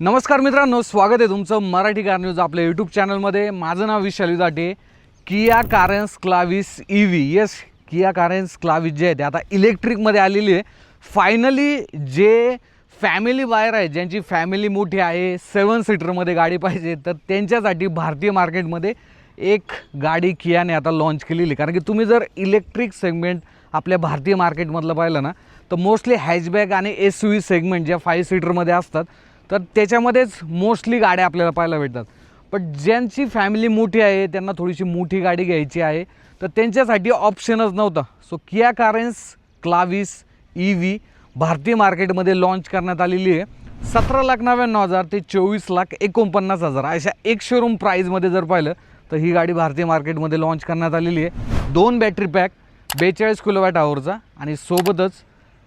नमस्कार मित्रांनो स्वागत आहे तुमचं मराठी कार न्यूज आपल्या यूट्यूब चॅनलमध्ये. माझं नाव Vishali Date Kia Carens Clavis E V yes Kia Carens Clavis जे आहे ते आता इलेक्ट्रिकमध्ये आलेली आहे. फायनली जे फॅमिली बाहेर आहे ज्यांची फॅमिली मोठी आहे सेवन सीटरमध्ये गाडी पाहिजे तर त्यांच्यासाठी भारतीय मार्केटमध्ये एक गाडी कियाने आता लॉन्च केलेली कारण की तुम्ही जर इलेक्ट्रिक सेगमेंट आपल्या भारतीय मार्केटमधलं पाहिलं ना तर मोस्टली हॅचबॅग आणि एस यू व्ही सेगमेंट ज्या फाईव्ह सीटरमध्ये असतात तर त्याच्यामध्येच मोस्टली गाड्या आपल्याला पाहायला भेटतात. पण ज्यांची फॅमिली मोठी आहे त्यांना थोडीशी मोठी गाडी घ्यायची आहे तर त्यांच्यासाठी ऑप्शनच नव्हता. So Kia Carens Clavis E V भारतीय मार्केटमध्ये लॉन्च करण्यात आलेली आहे. सतरा लाख नव्याण्णव हजार ते चोवीस लाख एकोणपन्नास हजार. अशा एक शोरूम प्राईजमध्ये जर पाहिलं तर ही गाडी भारतीय मार्केटमध्ये लॉन्च करण्यात आलेली आहे. दोन बॅटरी पॅक बेचाळीस किलोवॅट आवरचा आणि सोबतच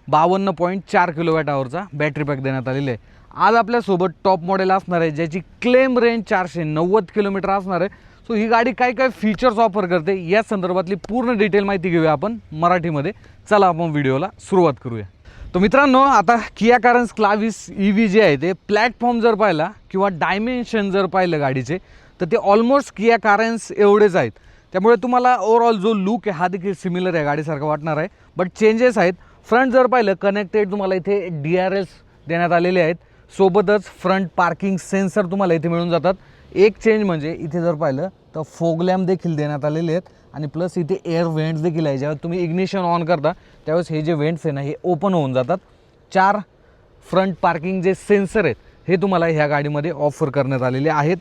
बावन्न पॉईंट चार किलोवॅट आवरचा बॅटरी पॅक देण्यात आलेला आहे. आज आपल्यासोबत टॉप मॉडेल असणार आहे ज्याची क्लेम रेंज चारशे नव्वद किलोमीटर असणार आहे. सो ही गाडी काय काय फीचर्स ऑफर करते या संदर्भातली पूर्ण डिटेल माहिती घेऊया आपण मराठीमध्ये. चला आपण व्हिडिओला सुरुवात करूया. तर मित्रांनो आता Kia Carens Clavis E V जे आहे ते प्लॅटफॉर्म जर पाहिला किंवा डायमेन्शन जर पाहिलं गाडीचे तर ते ऑलमोस्ट किया कारन्स एवढेच आहेत. त्यामुळे तुम्हाला ओव्हरऑल जो लुक आहे हा देखील सिमिलर आहे गाडीसारखा वाटणार आहे. बट चेंजेस आहेत. फ्रंट जर पाहिलं कनेक्टेड तुम्हाला इथे डी आर एस देण्यात आलेले आहेत. सोबतच फ्रंट पार्किंग सेन्सर तुम्हाला इथे मिळून जातात. एक चेंज म्हणजे इथे जर पाहिलं तर फोग लॅम्प देखील देण्यात आलेले आहेत. आणि प्लस इथे एअर व्हेंट्स देखील आहे ज्यावेळेस तुम्ही इग्निशन ऑन करता त्यावेळेस हे जे व्हेंट्स आहे ना हे ओपन होऊन जातात. चार फ्रंट पार्किंग जे सेन्सर आहेत हे तुम्हाला ह्या गाडीमध्ये ऑफर करण्यात आलेले आहेत.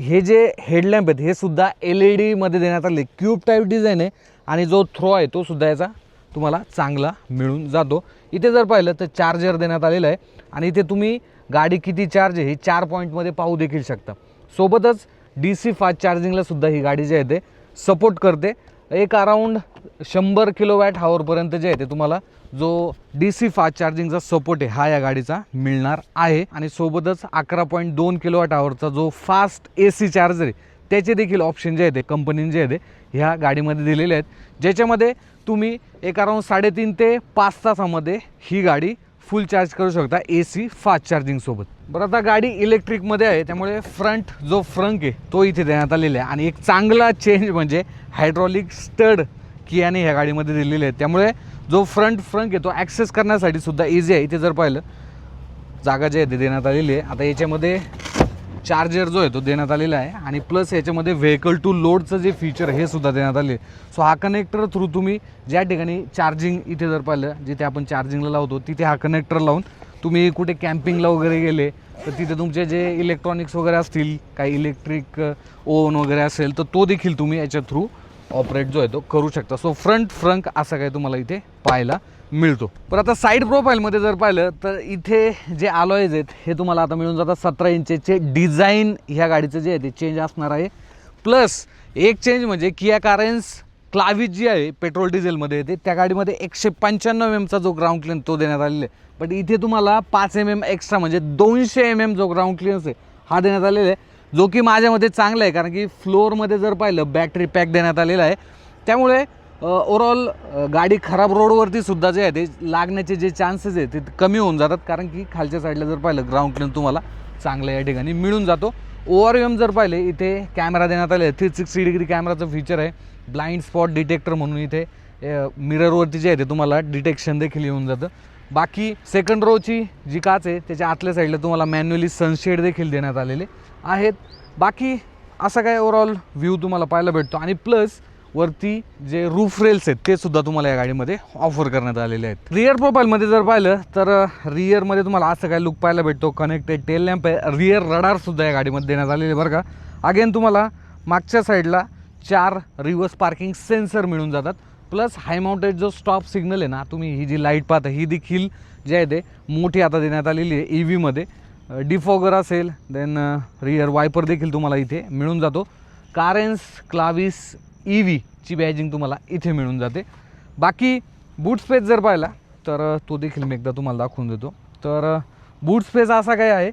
हे जे हेडलॅम्प आहेत हे सुद्धा एल ई डीमध्ये देण्यात आले. क्यूब टाईप डिझाईन आहे. आणि जो थ्रो आहे तो सुद्धा याचा तुम्हाला चांगला मिळून जातो. इथे जर पाहिलं तर चार्जर देण्यात आलेलं आहे. आणि इथे तुम्ही गाडी किती चार्ज आहे ही चार पॉईंटमध्ये पाहू देखील शकता. सोबतच डी सी फास्ट चार्जिंगला सुद्धा ही गाडी जी आहे ते सपोर्ट करते. एक अराऊंड शंभर किलोवॅट हावरपर्यंत जे आहे ते तुम्हाला जो डी सी फास्ट चार्जिंगचा सपोर्ट आहे हा या गाडीचा मिळणार आहे. आणि सोबतच अकरा पॉईंट दोन किलोवॅट हावरचा जो फास्ट ए सी चार्जर आहे त्याचे देखील ऑप्शन जे आहे ते कंपनीने जे आहे ते ह्या गाडीमध्ये दिलेले आहेत. ज्याच्यामध्ये तुम्ही एक अराऊंड साडेतीन ते पाच तासामध्ये ही गाडी फुल चार्ज करू शकता ए सी फास्ट चार्जिंगसोबत बरं आता गाडी इलेक्ट्रिकमध्ये आहे त्यामुळे फ्रंट जो फ्रंक आहे तो इथे देण्यात आलेला आहे. आणि एक चांगला चेंज म्हणजे हायड्रॉलिक स्टड कियाने ह्या गाडीमध्ये दिलेले आहे त्यामुळे जो फ्रंट फ्रंक आहे तो ॲक्सेस करण्यासाठी सुद्धा इझी आहे. इथे जर पाहिलं जागा जी आहे ती देण्यात आलेली आहे. आता याच्यामध्ये चार्जर जो आहे तो देण्यात आलेला आहे आणि प्लस याच्यामध्ये व्हेकल टू लोडचं जे फीचर हे सुद्धा देण्यात आले. सो हा कनेक्टर थ्रू तुम्ही ज्या ठिकाणी चार्जिंग इथे जर पाहिलं जिथे आपण चार्जिंगला लावतो तिथे हा कनेक्टर लावून तुम्ही कुठे कॅम्पिंगला वगैरे गेले तर तिथे तुमचे जे इलेक्ट्रॉनिक्स वगैरे असतील काही इलेक्ट्रिक ओव्हन वगैरे असेल तर तो देखील तुम्ही याच्या थ्रू ऑपरेट जो आहे तो करू शकता. सो फ्रंट फ्रंक असं काय तुम्हाला इथे पाहायला मिळतो. पण आता साईड प्रोफाईलमध्ये जर पाहिलं तर इथे जे आलॉयज आहेत हे तुम्हाला आता मिळून जातात सतरा इंचेचे. डिझाईन ह्या गाडीचं जे आहे ते चेंज असणार आहे. प्लस एक चेंज म्हणजे किया कारेन्स क्लाविज जी आहे पेट्रोल डिझेलमध्ये येते. त्या गाडीमध्ये एकशे पंच्याण्णव एमचा जो ग्राउंड क्लिअन्स तो देण्यात आलेला आहे. बट इथे तुम्हाला पाच एम एम एक्स्ट्रा म्हणजे दोनशे एम एम जो ग्राउंड क्लिअन्स आहे हा देण्यात आलेला आहे. जो की माझ्यामध्ये चांगला आहे कारण की फ्लोअरमध्ये जर पाहिलं बॅटरी पॅक देण्यात आलेला आहे. त्यामुळे ओवरऑल गाडी खराब रोडवरती सुद्धा जे आहे ते लागण्याचे जे चान्सेस आहेत ते कमी होऊन जातात. कारण की खालच्या साईडला जर पाहिलं ग्राउंड क्लिअर तुम्हाला चांगलं या ठिकाणी मिळून जातो. ओवर एम जर पाहिले इथे कॅमेरा देण्यात आले. थ्री सिक्स्टी डिग्री कॅमेराचं फीचर आहे. ब्लाइंड स्पॉट डिटेक्टर म्हणून इथे मिररवरती जे आहे ते तुम्हाला डिटेक्शन देखील येऊन जातं. बाकी सेकंड रोची जी काच आहे त्याच्या आतल्या साईडला तुम्हाला मॅन्युअली सनशेड देखील देण्यात आलेले आहेत. बाकी असा काय ओवरऑल व्ह्यू तुम्हाला पाहायला भेटतो. आणि प्लस वरती जे रूफ रेल्स आहेत ते सुद्धा तुम्हाला या गाडीमध्ये ऑफर करण्यात आलेले आहेत. रिअर प्रोफाईलमध्ये जर पाहिलं तर रिअरमध्ये तुम्हाला असं काय लुक पाहायला भेटतो? कनेक्टेड टेल लॅम्प आहे रिअर रडारसुद्धा या गाडीमध्ये देण्यात आलेले आहे बरं का? अगेन तुम्हाला मागच्या साईडला चार रिव्हर्स पार्किंग सेन्सर मिळून जातात. प्लस हाय माउंटेड जो स्टॉप सिग्नल आहे ना तुम्ही ही जी लाइट पाहता ही देखील जी आहे ते मोठी आता देण्यात आलेली आहे ई व्हीमध्ये डिफॉगर असेल देन रिअर वायपर देखील तुम्हाला इथे मिळून जातो. कारेन्स क्लाविस ई व्हीची बॅजिंग तुम्हाला इथे मिळून जाते. बाकी बूट स्पेस जर पाहिला तर तो देखील मी एकदा तुम्हाला दाखवून देतो. तर बूट स्पेस असा काय आहे.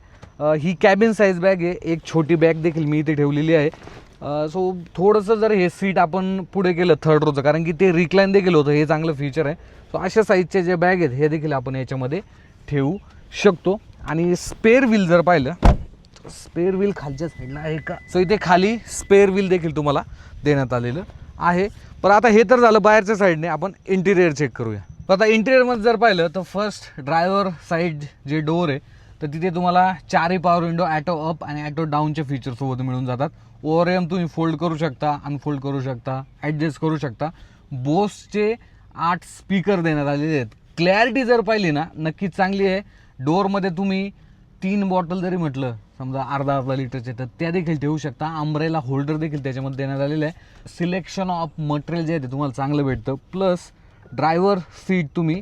ही कॅबिन साईज बॅग आहे. एक छोटी बॅग देखील मी इथे ठेवलेली आहे. सो थोडंसं जर हे सीट आपण पुढे केलं थर्ड रोचं कारण की ते रिक्लाईन देखील होतं. हे चांगलं फीचर आहे. सो अशा साईजचे जे बॅग आहेत हे देखील आपण याच्यामध्ये ठेवू शकतो. आणि स्पेअर व्हील जर पाहिलं स्पेअर व्हील खालच्या साईडला आहे का? सो इथे खाली स्पेअर व्हील देखील तुम्हाला देण्यात आलेलं आहे. पण आता हे तर झालं बाहेरच्या साईडने. आपण इंटिरियर चेक करूया. तर आता इंटिरियरमध्ये जर पाहिलं तर फर्स्ट ड्रायव्हर साईड जे डोअर आहे तर तिथे तुम्हाला चारही पॉवर विंडो ॲटो अप आणि ॲटो डाऊनच्या फीचरसोबत मिळून जातात. ओव्हर एम तुम्ही फोल्ड करू शकता अनफोल्ड करू शकता ॲडजस्ट करू शकता. बोसचे आठ स्पीकर देण्यात आलेले आहेत. क्लॅरिटी जर पाहिली ना नक्कीच चांगली आहे. डोअरमध्ये तुम्ही तीन बॉटल जरी म्हटलं समजा अर्धा अर्धा लिटरचे तर त्या देखील ठेवू शकता. अंब्रेला होल्डर देखील त्याच्यामध्ये देण्यात आलेलं आहे. सिलेक्शन ऑफ मटेरियल जे आहे ते तुम्हाला चांगलं भेटतं. प्लस ड्रायव्हर सीट तुम्ही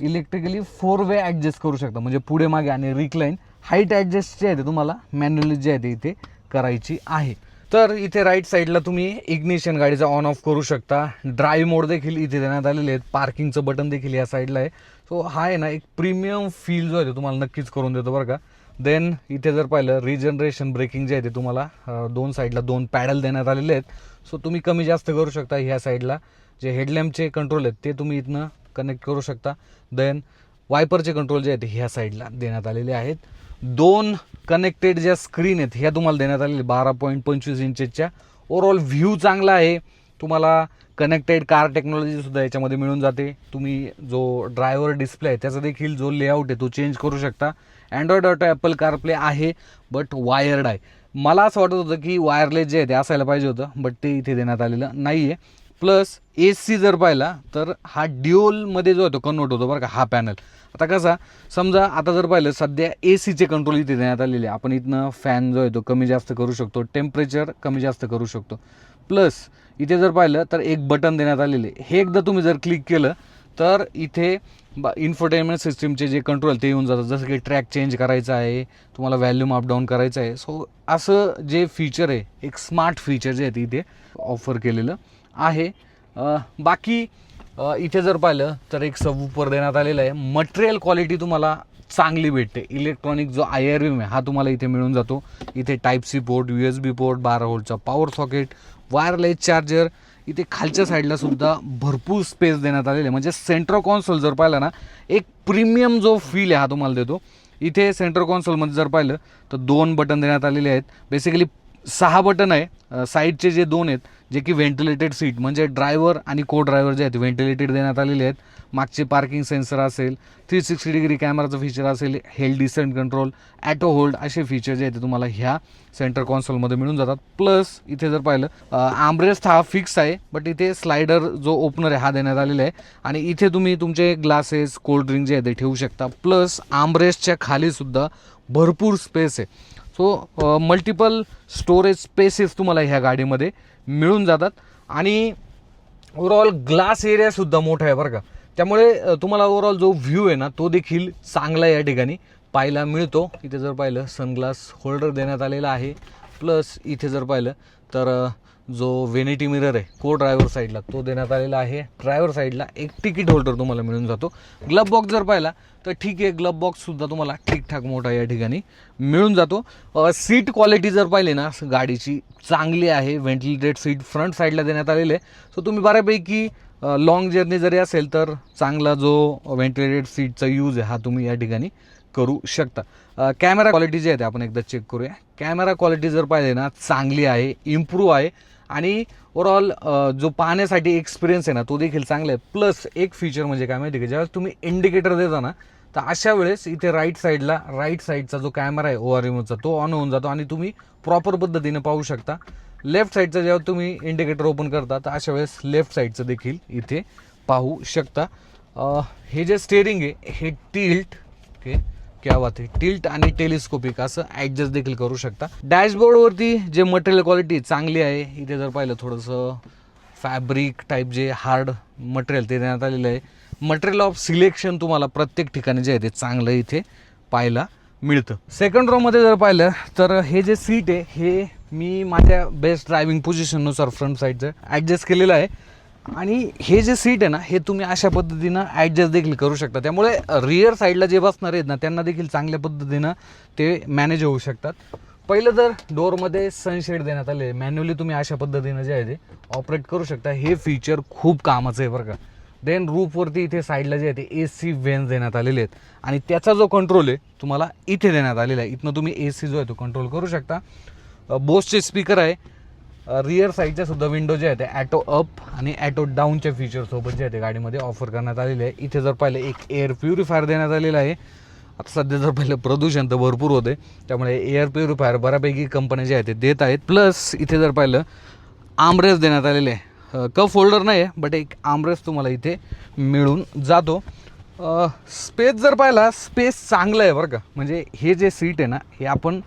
इलेक्ट्रिकली फोर वे ॲडजस्ट करू शकता. म्हणजे पुढे मागे आणि रिक्लाईन हाईट ॲडजस्ट जे आहे ते तुम्हाला मॅन्युअली जे आहे ते इथे करायची आहे. तर इथे राईट साईडला तुम्ही इग्निशन गाडीचा ऑन ऑफ करू शकता. ड्राईव्ह मोड देखील इथे देण्यात आलेले आहेत. पार्किंगचं बटन देखील या साईडला आहे. सो हा आहे ना एक प्रीमियम फील जो आहे तो तुम्हाला नक्कीच करून देतो बरं का. देन इथे जर पाहिलं रिजनरेशन ब्रेकिंग जे आहे ते तुम्हाला दोन साईडला दोन पॅडल देण्यात आलेले आहेत. सो तुम्ही कमी जास्त करू शकता ह्या साईडला जे हेडलॅम्पचे कंट्रोल आहेत ते तुम्ही इथनं कनेक्ट करू शकता. देन वायपरचे कंट्रोल जे आहेत ह्या साईडला देण्यात आलेले आहेत. दोन कनेक्टेड ज्या स्क्रीन आहेत ह्या तुम्हाला देण्यात आलेल्या बारा पॉईंट पंचवीस इंचेसच्या ओवरऑल व्ह्यू चांगला आहे. तुम्हाला कनेक्टेड कार टेक्नॉलॉजीसुद्धा याच्यामध्ये मिळून जाते. तुम्ही जो ड्रायव्हर डिस्प्ले आहे त्याचा देखील जो लेआउट आहे तो चेंज करू शकता. अँड्रॉइड ऑटो ॲपल कारप्ले आहे बट वायर्ड आहे. मला असं वाटत होतं की वायरलेस जे आहे ते असायला पाहिजे होतं बट ते इथे देण्यात आलेलं नाही आहे प्लस ए सी जर पाहिला तर हा ड्युअलमध्ये जो आहे तो कन्वर्ट होतो बरं का हा पॅनल आता कसा समजा आता जर पाहिलं सध्या ए सीचे कंट्रोल इथे देण्यात आलेले आहे. आपण इथनं फॅन जो आहे तो कमी जास्त करू शकतो टेम्परेचर कमी जास्त करू शकतो. प्लस इथे जर पाहिलं तर एक बटन देण्यात आलेले आहे. हे एकदा तुम्ही जर क्लिक केलं तर इथे बा इन्फोटेनमेंट सिस्टीमचे जे कंट्रोल ते येऊन जातात जसं की ट्रॅक चेंज करायचा आहे तुम्हाला व्हॅल्यूम अप डाऊन करायचं आहे. सो असं जे फीचर आहे एक स्मार्ट फीचर जे आहे ते इथे ऑफर केलेलं आहे. बाकी इथे जर पाहिलं तर एक सबवूफर देण्यात आलेला आहे. मटेरियल क्वालिटी तुम्हाला चांगली भेटते. इलेक्ट्रॉनिक जो आय आर आहे हा तुम्हाला इथे मिळून जातो. इथे type C port U S B port बारा होल्टचा पॉवर सॉकेट वायरलेस चार्जर इथे खालच्या साईडला सुद्धा भरपूर स्पेस देण्यात आलेलं आहे. म्हणजे सेंट्रो कॉन्सोल जर पाहिला ना एक प्रीमियम जो फील आहे हा तुम्हाला देतो. इथे सेंटर कॉन्सोलमध्ये जर पाहिलं तर दोन बटन देण्यात आलेले आहेत. बेसिकली सहा बटन आहे. साईडचे जे दोन आहेत जे की व्हेंटिलेटेड सीट म्हणजे ड्रायव्हर आणि को ड्रायव्हर जे आहेत व्हेंटिलेटेड देण्यात आलेले आहेत. मागचे पार्किंग सेन्सर असेल थ्री सिक्स्टी डिग्री कॅमेराचं फीचर असेल hill descent control auto hold असे फीचर जे आहेत ते तुम्हाला ह्या सेंटर कॉन्सोलमध्ये मिळून जातात. प्लस इथे जर पाहिलं आमरेस्ट हा फिक्स आहे बट इथे स्लायडर जो ओपनर आहे हा देण्यात आलेला आहे. आणि इथे तुम्ही तुमचे ग्लासेस कोल्ड ड्रिंक जे आहे ते ठेवू शकता. प्लस आमरेस्टच्या खालीसुद्धा भरपूर स्पेस आहे. सो मल्टिपल स्टोरेज स्पेसेस तुम्हाला ह्या गाडीमध्ये मिळून जातात. आणि ओवरऑल ग्लास एरियासुद्धा मोठा आहे बरं का. त्यामुळे तुम्हाला ओवरऑल जो व्ह्यू आहे ना तो देखील चांगला या ठिकाणी. पाहायला मिळतो. इथे जर पाहिलं सनग्लास होल्डर देण्यात आलेला आहे. प्लस इथे जर पाहिलं तर जो वेनिटी मिरर आहे को ड्रायव्हर साईडला तो देण्यात आलेला आहे. ड्रायव्हर साईडला एक तिकीट होल्डर तुम्हाला मिळून जातो. ग्लब बॉक्स जर पाहिला तर ठीक आहे ग्लब बॉक्ससुद्धा तुम्हाला ठीकठाक मोठा या ठिकाणी मिळून जातो. सीट क्वालिटी जर पाहिली ना गाडीची चांगली आहे व्हेंटिलेटेड सीट फ्रंट साईडला देण्यात आलेले आहे. सो तुम्ही बऱ्यापैकी लॉंग जर्नी जरी असेल तर चांगला जो व्हेंटिलेटेड सीटचा यूज आहे हा तुम्ही या ठिकाणी करू शकता. कॅमेरा क्वालिटी जी आहे ते आपण एकदा चेक करूया. कॅमेरा क्वालिटी जर पाहिजे ना चांगली आहे इम्प्रूव्ह आहे. आणि ओवरऑल जो पाहण्यासाठी एक्सपिरियन्स आहे ना तो देखील चांगला आहे. प्लस एक फीचर म्हणजे काय माहिती आहे का? ज्यावेळेस तुम्ही इंडिकेटर देता ना तर अशा वेळेस इथे राईट साईडला राईट साईडचा जो कॅमेरा आहे ओ आर एमचा तो ऑन होऊन जातो आणि तुम्ही प्रॉपर पद्धतीने पाहू शकता. लेफ्ट साईडचा जेव्हा तुम्ही इंडिकेटर ओपन करता तर अशा वेळेस लेफ्ट साईडचं देखील इथे पाहू शकता. हे जे स्टेअरिंग आहे हे टिल्ट ओके क्या बात टिल्ट आणि टेलिस्कोपिक असं ॲडजस्ट देखील करू शकता. डॅशबोर्डवरती जे मटेरियल क्वालिटी चांगली आहे इथे जर पाहिलं थोडंसं फॅब्रिक टाईप जे हार्ड मटेरियल ते देण्यात आलेलं आहे. मटेरियल ऑफ सिलेक्शन तुम्हाला प्रत्येक ठिकाणी जे आहे ते चांगलं इथे पाहायला मिळतं. सेकंड रोमध्ये जर पाहिलं तर हे जे सीट आहे हे मी माझ्या बेस्ट ड्रायव्हिंग पोझिशननुसार फ्रंट साईडचं ॲडजस्ट केलेलं आहे. आणि हे जे सीट आहे ना हे तुम्ही अशा पद्धतीनं ॲडजस्ट देखील करू शकता. त्यामुळे रिअर साईडला जे बसणार आहेत ना त्यांना देखील चांगल्या पद्धतीनं ते मॅनेज होऊ शकतात. पहिलं तर डोअरमध्ये सनशेड देण्यात आले. मॅन्युअली तुम्ही अशा पद्धतीनं जे आहे ते ऑपरेट करू शकता. हे फीचर खूप कामाचं आहे बरं का. देन रूफवरती इथे साईडला जे आहे ते ए सी वेन्स देण्यात आलेले आहेत. आणि त्याचा जो कंट्रोल आहे तुम्हाला इथे देण्यात आलेला आहे. इथनं तुम्ही ए सी जो आहे तो कंट्रोल करू शकता. बोसचे स्पीकर आहे. रिअर साईडच्या सुद्धा विंडो जे आहे ते ॲटो अप आणि ॲटो डाऊनच्या फीचरसोबत जे आहे ते गाडीमध्ये ऑफर करण्यात आलेले आहे इथे जर पाहिलं एक एअर प्युरिफायर देण्यात आलेलं आहे. आता सध्या जर पाहिलं प्रदूषण तर भरपूर होते त्यामुळे एअर प्युरिफायर बऱ्यापैकी कंपन्या जे आहेत ते देत आहेत. प्लस इथे जर पाहिलं आमरेस देण्यात आलेले आहे. कप होल्डर नाही आहे बट एक आमरेस तुम्हाला इथे मिळून जातो. स्पेस जर पाहिला स्पेस चांगलं आहे बरं का. म्हणजे हे जे सीट आहे ना हे आपण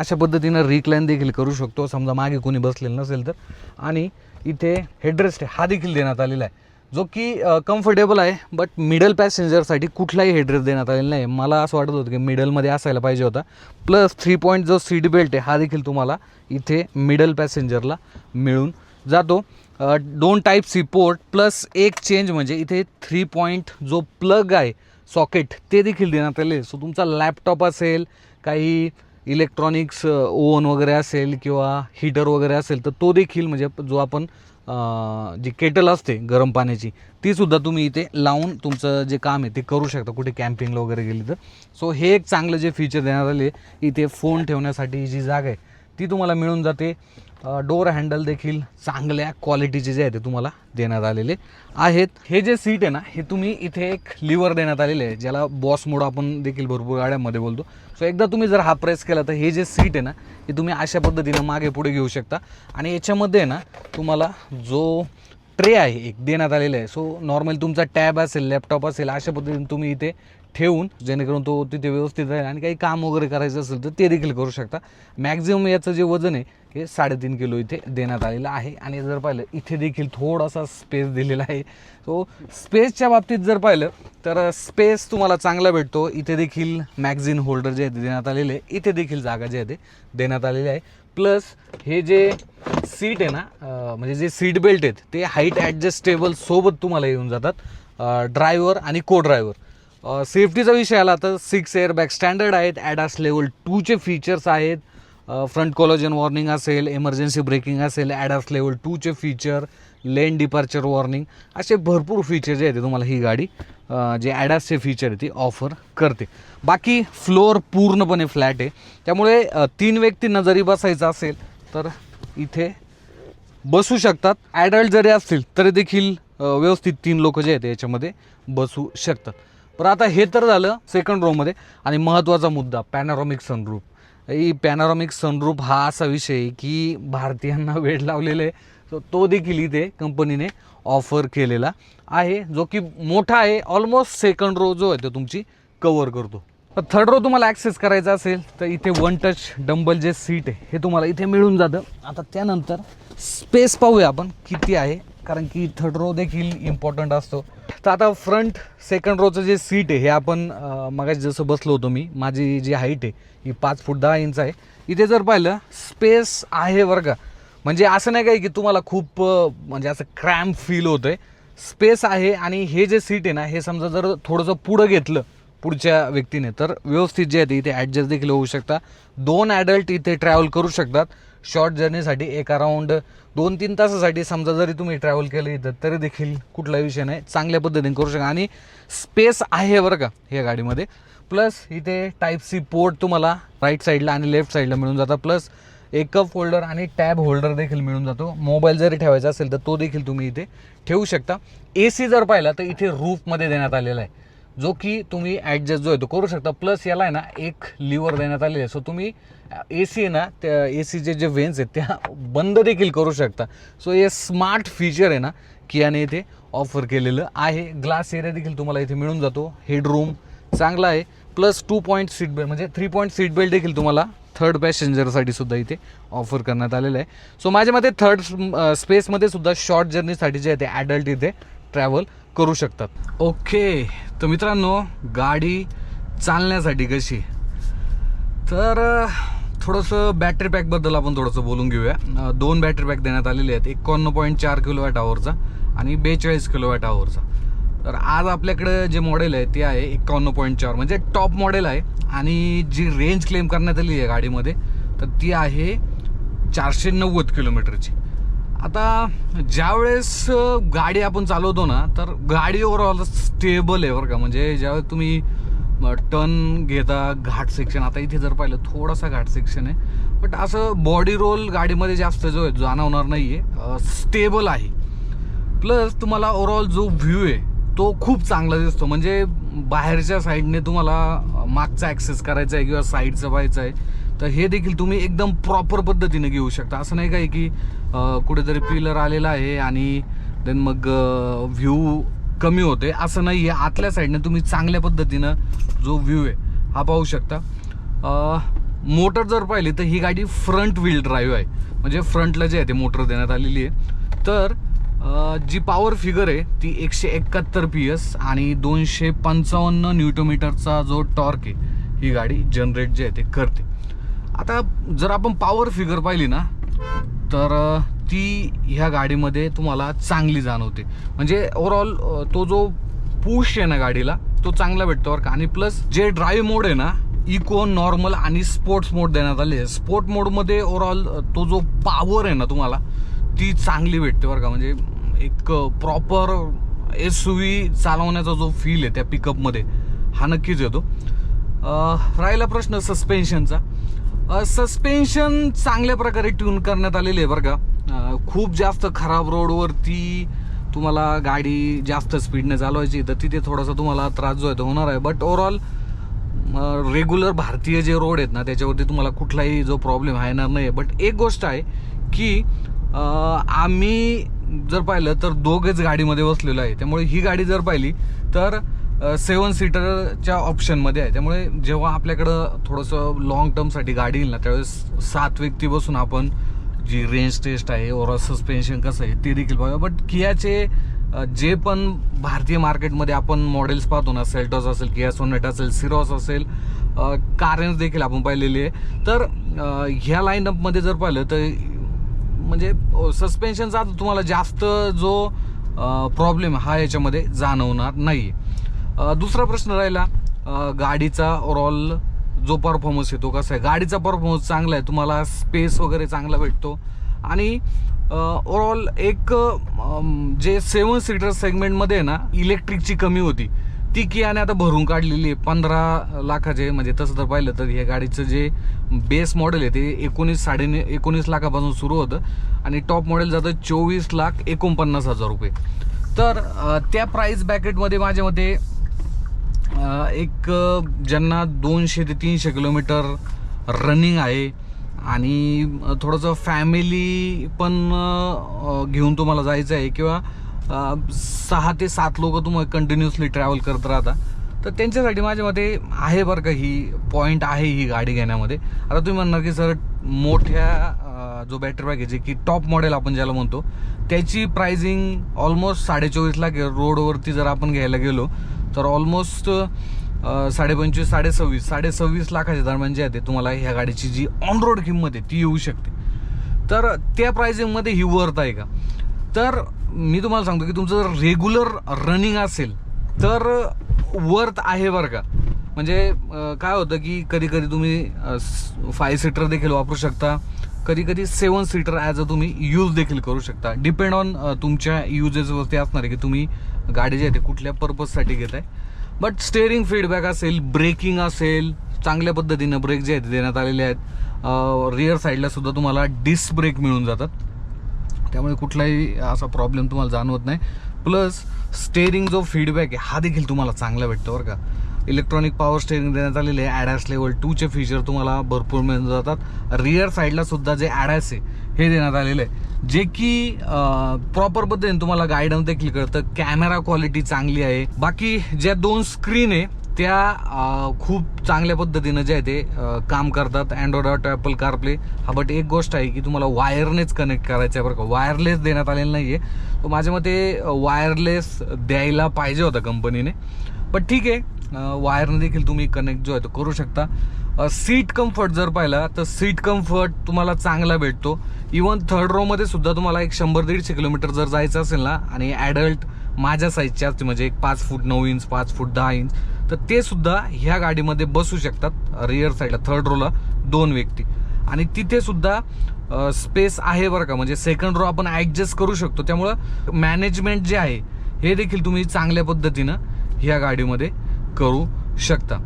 अशा पद्धतीनं रिक्लाईन देखील करू शकतो. समजा मागे कोणी बसलेलं नसेल तर. आणि इथे हेडरेस्ट आहे हा देखील देण्यात आलेला आहे. जो की कम्फर्टेबल आहे बट मिडल पॅसेंजरसाठी कुठलाही हेडरेस्ट देण्यात आलेला नाही. मला असं वाटत होतं की मिडलमध्ये असायला पाहिजे होता. प्लस थ्री पॉईंट जो सीट बेल्ट आहे हा देखील तुम्हाला इथे मिडल पॅसेंजरला मिळून जातो. दोन टाईप सी पोर्ट प्लस एक चेंज म्हणजे इथे थ्री पॉईंट जो प्लग आहे सॉकेट ते देखील देण्यात आले सो तुमचा लॅपटॉप असेल काही इलेक्ट्रॉनिक्स ओवन वगैरे असेल किंवा हीटर वगैरे असेल तर तो देखील म्हणजे जो आपण जी केटल असते गरम पाण्याची तीसुद्धा तुम्ही इथे लावून तुमचं जे काम आहे ते करू शकता कुठे कॅम्पिंगला वगैरे गेली तर. सो हे एक चांगलं जे फीचर देण्यात आले इथे फोन ठेवण्यासाठी जी जागा आहे ती तुम्हाला मिळून जाते. डोअर हँडल देखील चांगल्या क्वालिटीचे जे आहे ते तुम्हाला देण्यात आलेले आहेत. हे जे सीट आहे ना हे तुम्ही इथे एक लिव्हर देण्यात आलेले आहे ज्याला बॉस मोड आपण देखील भरपूर गाड्यांमध्ये बोलतो. सो एकदा तुम्ही जर हा प्रेस केला तर हे जे सीट आहे ना हे तुम्ही अशा पद्धतीनं मागे पुढे घेऊ शकता. आणि याच्यामध्ये ना तुम्हाला जो ट्रे आहे एक देण्यात आलेला आहे. सो नॉर्मल तुमचा टॅब असेल लॅपटॉप असेल अशा पद्धतीने तुम्ही इथे ठेवून जेणेकरून तो तिथे व्यवस्थित राहील आणि काही काम वगैरे करायचं असेल तर ते देखील करू शकता. मॅक्झिमम याचं जे वजन आहे हे साडेतीन किलो इथे देण्यात आलेलं आहे. आणि जर पाहिलं इथे देखील थोडासा स्पेस दिलेला आहे. सो स्पेसच्या बाबतीत जर पाहिलं तर स्पेस तुम्हाला चांगला भेटतो. इथे देखील मॅगझिन होल्डर जे आहे ते देण्यात आलेले आहे. इथे देखील जागा जे आहे ते देण्यात आलेली आहे. प्लस हे जे सीट आहे ना म्हणजे जे सीट बेल्ट आहेत ते हाईट ॲडजस्टेबल सोबत तुम्हाला येऊन जातात. ड्रायव्हर आणि को ड्रायव्हर सेफ्टीचा विषय आला तर सिक्स एअर बॅग स्टँडर्ड आहेत ॲडास लेवल टूचे फीचर्स आहेत. फ्रंट कोलोजन वॉर्निंग असेल एमर्जन्सी ब्रेकिंग असेल ॲडर्स लेवल टूचे फीचर लेन डिपार्चर वॉर्निंग असे भरपूर फीचर जे आहेत तुम्हाला ही गाडी जे ॲडासचे फीचर आहे ती ऑफर करते. बाकी फ्लोअर पूर्णपणे फ्लॅट आहे. त्यामुळे तीन व्यक्तींना जरी बसायचं असेल तर इथे बसू शकतात. ॲडल्ट जरी असतील तरी देखील व्यवस्थित तीन लोक जे आहेत याच्यामध्ये बसू शकतात. पण आता हे तर झालं सेकंड रोमध्ये आणि महत्त्वाचा मुद्दा पॅनारॉमिक सनरूफ ही पॅनारॉमिक सनरूप हा असा विषय की भारतीयांना वेळ लावलेला आहे. So तो देखील इथे कंपनीने ऑफर केलेला आहे जो की मोठा आहे. ऑलमोस्ट सेकंड रो जो आहे तो तुमची कवर करतो. थर्ड रो तुम्हाला ॲक्सेस करायचा असेल तर इथे वन टच डंबल जे सीट आहे हे तुम्हाला इथे मिळून जातं. आता त्यानंतर स्पेस पाहूया आपण किती आहे. कारण की थर्ड रो देखील इम्पॉर्टंट असतो. तर आता फ्रंट सेकंड रोचं जे सीट आहे हे आपण मगाशी जसं बसलो होतो मी माझी जी हाईट आहे ही पाच फूट दहा इंच आहे. इथे जर पाहिलं स्पेस आहे बरं का. म्हणजे असं नाही काय की तुम्हाला खूप म्हणजे असं क्रॅम्प फील होतंय. स्पेस आहे आणि हे जे सीट आहे ना हे समजा जर थोडंसं पुढं घेतलं पुढच्या व्यक्तीने तर व्यवस्थित जे आहे ते इथे ॲडजस्ट देखील होऊ शकता दोन ॲडल्ट इथे ट्रॅव्हल करू शकतात. शॉर्ट जर्नीसाठी एक अराऊंड दोन तीन तासासाठी समजा जरी तुम्ही ट्रॅव्हल केलं इथं तरी देखील कुठलाही विषय नाही. चांगल्या पद्धतीने करू शकता. आणि स्पेस आहे बरं का या गाडीमध्ये. प्लस इथे टाईप सी पोर्ट तुम्हाला राईट साईडला आणि लेफ्ट साईडला मिळून जातात प्लस एक कप होल्डर आणि टॅब होल्डर देखील मिळून जातो. मोबाईल जरी ठेवायचा असेल तर तो देखील तुम्ही इथे ठेवू शकता. ए सी जर पाहिला तर इथे रूफमध्ये देण्यात आलेला आहे. जो की तुम्ही ॲडजस्ट जो आहे तो करू शकता. प्लस याला आहे ना एक लिव्हर देण्यात आलेलं आहे. सो तुम्ही ए सी आहे ना त्या ए सीचे जे वेन्स आहेत त्या बंद देखील करू शकता. सो हे स्मार्ट फीचर आहे ना कियाने इथे ऑफर केलेलं आहे. ग्लास एरिया देखील तुम्हाला इथे मिळून जातो. हेडरूम चांगला आहे. Plus two point seat belt म्हणजे थ्री पॉईंट सीट बेल्ट देखील तुम्हाला थर्ड पॅसेंजरसाठी सुद्धा इथे ऑफर करण्यात आलेलं आहे. सो माझ्या मते थर्ड स्पेसमध्ये सुद्धा शॉर्ट जर्नीसाठी जे आहे ते ॲडल्ट इथे ट्रॅव्हल करू शकतात. ओके तर मित्रांनो गाडी चालण्यासाठी कशी? तर थोडंसं बॅटरी पॅकबद्दल आपण थोडंसं बोलून घेऊया. दोन बॅटरी पॅक देण्यात आलेले आहेत. एकावन्न पॉईंट चार किलो वॅट आवरचा आणि बेचाळीस किलो वॅट आवरचा तर आज आपल्याकडे जे मॉडेल आहे ते आहे एकावन्न पॉईंट चार. म्हणजे टॉप मॉडेल आहे आणि जी रेंज क्लेम करण्यात आली आहे गाडीमध्ये तर ती आहे चारशे नव्वद किलोमीटरची आता ज्यावेळेस गाडी आपण चालवतो ना तर गाडी ओव्हरऑल स्टेबल आहे बरं का. म्हणजे ज्यावेळेस तुम्ही टर्न घेता घाट सेक्शन आता इथे जर पाहिलं थोडासा घाट सेक्शन आहे. बट असं बॉडी रोल गाडीमध्ये जास्त जो आहे जाणवणार नाही आहे स्टेबल आहे. प्लस तुम्हाला ओवरऑल जो व्ह्यू आहे तो खूप चांगला दिसतो. म्हणजे बाहेरच्या साईडने तुम्हाला मागचा ॲक्सेस करायचा आहे किंवा साईडचं व्हायचं आहे तर हे देखील तुम्ही एकदम प्रॉपर पद्धतीने घेऊ शकता. असं नाही काय की कुठेतरी पिलर आलेला आहे आणि देन मग व्ह्यू कमी होते. असं नाही आहे आतल्या साईडने तुम्ही चांगल्या पद्धतीनं जो व्ह्यू आहे हा पाहू शकता. मोटर जर पाहिली तर ही गाडी फ्रंट व्हील ड्राईव्ह आहे. म्हणजे फ्रंटला जे आहे ते मोटर देण्यात आलेली आहे. तर जी पॉवर फिगर आहे ती एकशे एकाहत्तर पी एस आणि दोनशे पंचावन्न न्यूटोमीटरचा जो टॉर्क आहे ही गाडी जनरेट जे आहे ते करते. आता जर आपण पॉवर फिगर पाहिली ना तर ती ह्या गाडीमध्ये तुम्हाला चांगली जाणवते. म्हणजे ओव्हरऑल तो जो पुश आहे ना गाडीला तो चांगला भेटतो बरं का. आणि प्लस जे ड्राईव्ह मोड आहे ना इको नॉर्मल आणि स्पोर्ट्स मोड देण्यात आले. स्पोर्ट मोडमध्ये ओव्हरऑल तो जो पॉवर आहे ना तुम्हाला ती चांगली भेटते बरं का. म्हणजे एक प्रॉपर एस व्ही चालवण्याचा जो फील आहे त्या पिकअपमध्ये हा नक्कीच येतो. राहिला प्रश्न सस्पेन्शनचा सस्पेन्शन चांगल्या प्रकारे ट्यून करण्यात आलेले आहे बरं का. खूप जास्त खराब रोडवरती तुम्हाला गाडी जास्त स्पीडने चालवायची तर तिथे थोडासा तुम्हाला त्रास जो आहे तो होणार आहे. बट ओव्हरऑल रेग्युलर भारतीय जे रोड आहेत ना त्याच्यावरती तुम्हाला कुठलाही जो प्रॉब्लेम आहे येणार नाही बट एक गोष्ट आहे की आम्ही जर पाहिलं तर दोघेच गाडीमध्ये बसलेलो आहे. त्यामुळे ही गाडी जर पाहिली तर सेवन सीटरच्या ऑप्शनमध्ये आहे. त्यामुळे जेव्हा आपल्याकडं थोडंसं लॉंग टर्मसाठी गाडी येईल ना त्यावेळेस सात व्यक्ती बसून आपण जी रेंज टेस्ट आहे ओव्हरऑल सस्पेन्शन कसं आहे ते देखील पाहूया. बट कियाचे जे पण भारतीय मार्केटमध्ये आपण मॉडेल्स पाहतो ना सेल्टॉस असेल किया सोनेट असेल सिरॉस असेल कारेन्स देखील आपण पाहिलेली आहे. तर ह्या लाईनअपमध्ये जर पाहिलं तर म्हणजे सस्पेन्शनचा तुम्हाला जास्त जो प्रॉब्लेम हा याच्यामध्ये जाणवणार नाही दुसरा प्रश्न राहिला. गाडीचा ओव्हरऑल जो परफॉर्मन्स येतो कसा आहे? गाडीचा परफॉर्मन्स चांगला आहे. तुम्हाला स्पेस वगैरे चांगला भेटतो. आणि ओवरऑल एक जे सेवन सीटर सेगमेंटमध्ये आहे ना इलेक्ट्रिकची कमी होती. ती कियाने आता भरून काढलेली आहे. पंधरा लाखाचे म्हणजे तसं तर पाहिलं तर ह्या गाडीचं जे बेस मॉडेल आहे ते एकोणीस साडे एकोणीस लाखापासून सुरू होतं. आणि टॉप मॉडेल जातं चोवीस लाख एकोणपन्नास हजार रुपये. तर त्या प्राईस बॅकेटमध्ये माझ्या मते एक ज्यांना दोनशे ते तीनशे किलोमीटर रनिंग आहे आणि थोडंसं फॅमिली पण घेऊन तुम्हाला जायचं आहे किंवा सहा ते सात लोक तुम्ही कंटिन्युअसली ट्रॅव्हल करत राहता. तर त्यांच्यासाठी माझ्या मते आहे बरं का ही पॉईंट आहे ही गाडी घेण्यामध्ये. आता तुम्ही म्हणणार की सर मोठ्या जो बॅटरी पॅक आहे की टॉप मॉडेल आपण ज्याला म्हणतो त्याची प्राइसिंग ऑलमोस्ट साडेचोवीस लाख रोडवरती जर आपण घ्यायला गेलो तर ऑलमोस्ट साडेपंचवीस साडेसव्वीस साडेसव्वीस लाखाच्या दरम्यान जे आहे ते तुम्हाला ह्या गाडीची जी ऑन रोड किंमत आहे ती येऊ शकते. तर त्या प्राइसिंगमध्ये ही वर्थ आहे का? तर मी तुम्हाला सांगतो की तुमचं जर रेग्युलर रनिंग असेल तर वर्थ आहे बरं का. म्हणजे काय होतं की कधी कधी तुम्ही फाय सीटर देखील वापरू शकता. कधी कधी सेवन सीटर ॲज अ तुम्ही यूज देखील करू शकता. डिपेंड ऑन तुमच्या युजेसवरती असणार आहे की तुम्ही गाडी जी आहे ते कुठल्या पर्पजसाठी घेत आहे. बट स्टेअरिंग फीडबॅक असेल ब्रेकिंग असेल चांगल्या पद्धतीनं ब्रेक जे आहेत ते देण्यात आलेले आहेत. रिअर साईडला सुद्धा तुम्हाला डिस्क ब्रेक मिळून जातात. त्यामुळे कुठलाही असा प्रॉब्लेम तुम्हाला जाणवत नाही. प्लस स्टेअरिंग जो फीडबॅक आहे हा देखील तुम्हाला चांगला भेटतो बरं का. इलेक्ट्रॉनिक पॉवर स्टेअरिंग देण्यात आलेले आहे. ॲडॅस लेवल टूचे फीचर तुम्हाला भरपूर मिळून जातात. रिअर साईडला सुद्धा जे ॲडॅस आहे हे देण्यात आलेलं आहे. जे की प्रॉपर पद्धतीने तुम्हाला गायडन्स देखील कळतं कॅमेरा क्वालिटी चांगली आहे. बाकी ज्या दोन स्क्रीन आहे त्या खूप चांगल्या पद्धतीनं जे आहे ते काम करतात. अँड्रॉइड ऑटो ॲपल कारप्ले हा बट एक गोष्ट आहे की तुम्हाला वायरनेच कनेक्ट करायचं आहे बरं का. वायरलेस देण्यात आलेलं नाही आहे माझ्या मते वायरलेस द्यायला पाहिजे होता कंपनीने पण ठीक आहे. वायरने देखील तुम्ही कनेक्ट जो आहे तो करू शकता. सीट कम्फर्ट जर पाहिला तर सीट कम्फर्ट तुम्हाला चांगला भेटतो. इवन थर्ड रोमध्ये सुद्धा तुम्हाला एक शंभर दीडशे किलोमीटर जर जायचं असेल ना आणि ॲडल्ट माझ्या साईजच्या असते म्हणजे एक पाच फूट नऊ इंच पाच फूट दहा इंच तर ते सुद्धा ह्या गाडीमध्ये बसू शकतात रिअर साईडला थर्ड रोला दोन व्यक्ती. आणि तिथे सुद्धा स्पेस आहे बरं का म्हणजे सेकंड रो आपण ॲडजस्ट करू शकतो. त्यामुळं मॅनेजमेंट जे आहे हे देखील तुम्ही चांगल्या पद्धतीनं ह्या गाडीमध्ये करू शकता.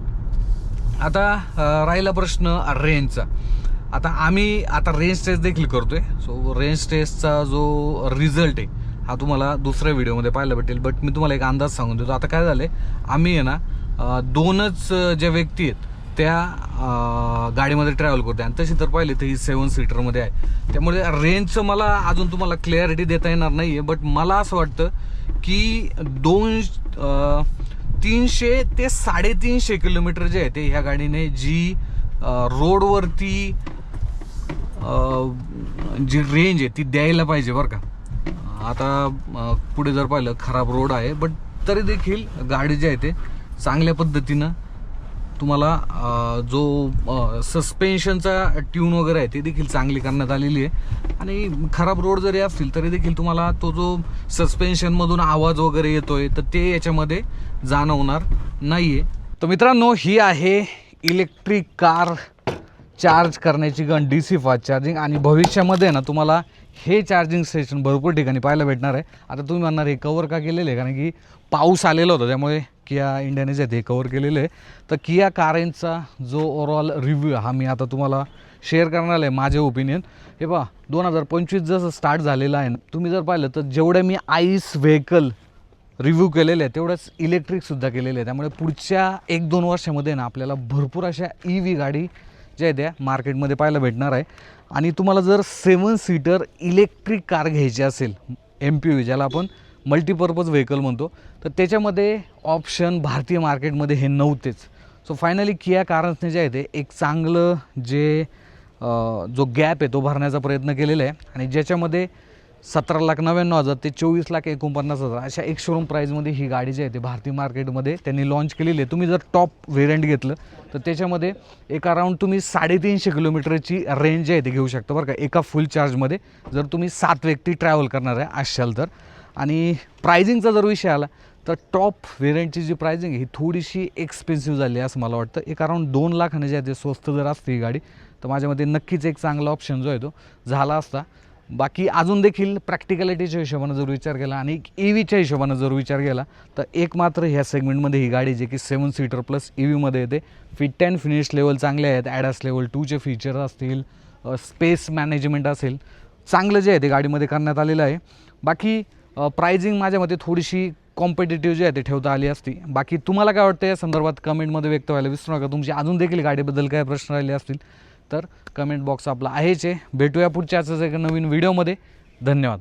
आता राहिला प्रश्न रेंजचा आता आम्ही आता रेंज टेस्ट देखील करतोय. सो रेंज टेस्टचा जो रिझल्ट आहे हा तुम्हाला दुसऱ्या व्हिडिओमध्ये पाहायला भेटेल. बट मी तुम्हाला एक अंदाज सांगून देतो. आता काय झालंय आम्ही आहे ना दोनच ज्या व्यक्ती आहेत त्या गाडीमध्ये ट्रॅव्हल करते आणि तशी तर पाहिली तर ही सेवन सीटरमध्ये आहे. त्यामुळे रेंजचं मला अजून तुम्हाला क्लॅरिटी देता येणार नाही आहे बट मला असं वाटतं की दोन अ, तीनशे ते साडेतीनशे किलोमीटर जे आहे ते ह्या गाडीने जी रोडवरती जी रेंज आहे ती द्यायला पाहिजे बरं का. आता पुढे जर पाहिलं खराब रोड आहे बट तरी देखील गाडी जी आहे ते चांगल्या पद्धतीनं तुम्हाला जो सस्पेन्शनचा ट्यून वगैरे आहे ते देखील चांगली करण्यात आलेली आहे. आणि खराब रोड जरी असतील तरी देखील तुम्हाला तो जो सस्पेन्शनमधून आवाज वगैरे येतोय तर ते याच्यामध्ये जाणवणार नाही आहे तर मित्रांनो ही आहे इलेक्ट्रिक कार चार्ज करण्याची गण डी सी फास्ट चार्जिंग आणि भविष्यामध्ये ना तुम्हाला हे चार्जिंग स्टेशन भरपूर ठिकाणी पाहायला भेटणार आहे. आता तुम्ही म्हणणार हे कवर का केलेलं आहे? कारण की पाऊस आलेला होता त्यामुळे किया इंडियाने जे ते कवर केलेलं आहे तर किया कारेंचा जो ओवरऑल रिव्ह्यू हा मी आता तुम्हाला शेअर करणार आहे माझे ओपिनियन हे पहा दोन हजार पंचवीस जसं स्टार्ट झालेलं आहे तुम्ही जर पाहिलं तर जेवढे मी आईस व्हेकल रिव्ह्यू केलेले आहे तेवढंच इलेक्ट्रिकसुद्धा केलेले आहे त्यामुळे पुढच्या एक दोन वर्षामध्ये ना आपल्याला भरपूर अशा ई व्ही गाडी ज्या आहेत त्या मार्केटमध्ये पाहायला भेटणार आहे. आणि तुम्हाला जर सेवन सीटर इलेक्ट्रिक कार घ्यायची असेल एम पी व्ही ज्याला आपण मल्टीपर्पज व्हेकल म्हणतो. तर त्याच्यामध्ये ऑप्शन भारतीय मार्केटमध्ये हे नव्हतेच. सो फायनली किया कारन्सने जे आहे ते एक चांगलं जे जो गॅप आहे तो भरण्याचा प्रयत्न केलेला आहे. आणि ज्याच्यामध्ये सतरा लाख नव्याण्णव हजार ते चोवीस लाख एकोणपन्नास हजार अशा एक शोरूम प्राईजमध्ये ही गाडी जी आहे ते भारतीय मार्केटमध्ये त्यांनी लॉन्च केलेली आहे. तुम्ही जर टॉप व्हेरियंट घेतलं तर त्याच्यामध्ये एक अराऊंड तुम्ही साडेतीनशे किलोमीटरची रेंज जी आहे ती घेऊ शकता बरं का. एका फुल चार्जमध्ये जर तुम्ही सात व्यक्ती ट्रॅव्हल करणार आहे असाल तर. आणि प्रायझिंगचा जर विषय आला तर टॉप व्हेरियंटची जी प्रायझिंग आहे ही थोडीशी एक्सपेन्सिव्ह झाली आहे असं मला वाटतं. एक अराऊंड दोन लाखाने जे आहे स्वस्त जर असते ही गाडी तर माझ्यामध्ये नक्कीच एक चांगला ऑप्शन जो आहे तो झाला असता. बाकी अजून देखील प्रॅक्टिकॅलिटीच्या हिशोबानं जर विचार केला आणि ई व्हीच्या हिशोबानं जर विचार केला तर एक मात्र ह्या सेगमेंटमध्ये ही गाडी जे की सेवन सीटर प्लस ई व्हीमध्ये येते. फिट अँड फिनिश लेवल चांगले आहेत. ॲडॅस लेवल टूचे फीचर असतील स्पेस मॅनेजमेंट असेल. चांगलं जे आहे ते गाडीमध्ये करण्यात आलेलं आहे. बाकी प्राइजिंग माझ्या मते थोडीशी कॉम्पिटेटिव्ह जी आहे ते ठेवता आली असती. बाकी तुम्हाला काय वाटतं या संदर्भात कमेंटमध्ये व्यक्त व्हायला विसरू नका. तुमची अजून देखील गाडीबद्दल काय प्रश्न राहिले असतील तर कमेंट बॉक्स आपला आहेच आहे. भेटूया पुढच्या असंच एका नवीन व्हिडिओमध्ये धन्यवाद.